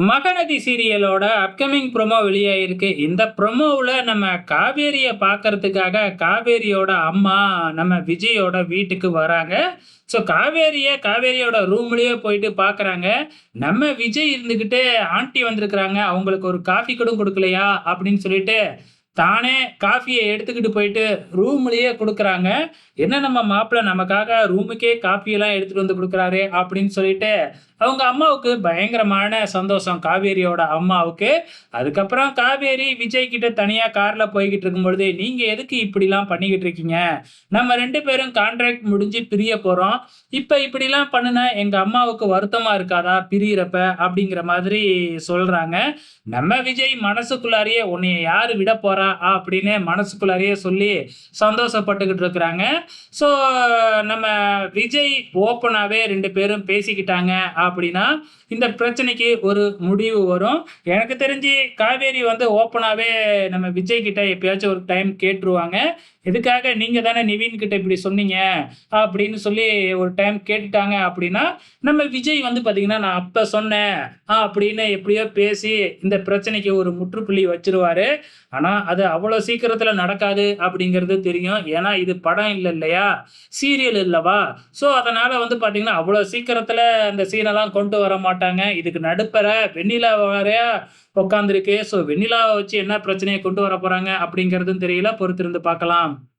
Mahanadi சீரியலோட upcoming promo வெளியாயிருக்கு. இந்த ப்ரோமோவில் நம்ம காவேரியை பார்க்கறதுக்காக காவேரியோட அம்மா நம்ம விஜயோட வீட்டுக்கு வராங்க. ஸோ காவேரியை காவேரியோட ரூம்லேயே போயிட்டு பார்க்குறாங்க. நம்ம விஜய் இருந்துக்கிட்டு ஆண்டி வந்திருக்கிறாங்க. அவங்களுக்கு ஒரு காஃபி கூட கொடுக்கலையா? அப்படின்னு சொல்லிட்டு தானே காஃபியை எடுத்துக்கிட்டு போயிட்டு ரூம்லேயே கொடுக்குறாங்க. என்ன நம்ம மாப்பிள்ளை நமக்காக ரூமுக்கே காஃபியெல்லாம் எடுத்துகிட்டு வந்து கொடுக்குறாரு அப்படின்னு சொல்லிட்டு அவங்க அம்மாவுக்கு பயங்கரமான சந்தோஷம். காவேரியோட அம்மாவுக்கு. அதுக்கப்புறம் காவேரி விஜய் கிட்ட தனியாக காரில் போய்கிட்டு இருக்கும்பொழுது நீங்கள் எதுக்கு இப்படிலாம் பண்ணிக்கிட்டு இருக்கீங்க? நம்ம ரெண்டு பேரும் கான்ட்ராக்ட் முடிஞ்சு பிரிய போகிறோம் இப்போ இப்படிலாம் பண்ணுனா எங்கள் அம்மாவுக்கு வருத்தமாக இருக்காதா? பிரியறப்ப அப்படிங்கிற மாதிரி சொல்கிறாங்க நம்ம விஜய் மனசுக்குள்ளாரியே உன்னைய யார் விட போறா? அப்படின்னு மனசுக்குள்ளாரியே சொல்லி சந்தோஷப்பட்டுக்கிட்டு இருக்கிறாங்க. ஸோ நம்ம விஜய் ஓப்பனாகவே ரெண்டு பேரும் பேசிக்கிட்டாங்க அப்படின்னா இந்த பிரச்சனைக்கு ஒரு முடிவு வரும். எனக்கு தெரிஞ்சு காவேரி வந்து ஓப்பனாகவே நம்ம விஜய் கிட்ட எப்பயாச்சும் ஒரு டைம் கேட்டுருவாங்க. எதுக்காக நீங்கள் தானே நிவின் கிட்ட இப்படி சொன்னீங்க? அப்படின்னு சொல்லி ஒரு டைம் கேட்டுட்டாங்க அப்படின்னா நம்ம விஜய் வந்து பார்த்தீங்கன்னா நான் அப்போ சொன்னேன். அப்படின்னு எப்படியோ பேசி இந்த பிரச்சனைக்கு ஒரு முற்றுப்புள்ளி வச்சிருவாரு. ஆனால் அது அவ்வளோ சீக்கிரத்தில் நடக்காது அப்படிங்கிறது தெரியும். ஏன்னா இது படம் இல்லை இல்லையா? சீரியல் இல்லவா? ஸோ அதனால் வந்து பார்த்தீங்கன்னா அவ்வளோ சீக்கிரத்தில் அந்த சீனெல்லாம் கொண்டு வர மாட்டாங்க? இதுக்கு நடுப்பற வெண்ணிலா வரையா உட்காந்துருக்கு ஸோ வெண்ணிலாவை வச்சு என்ன பிரச்சனையை கொண்டு வர போகிறாங்க அப்படிங்கிறதும் தெரியல. பொறுத்திருந்து பார்க்கலாம்.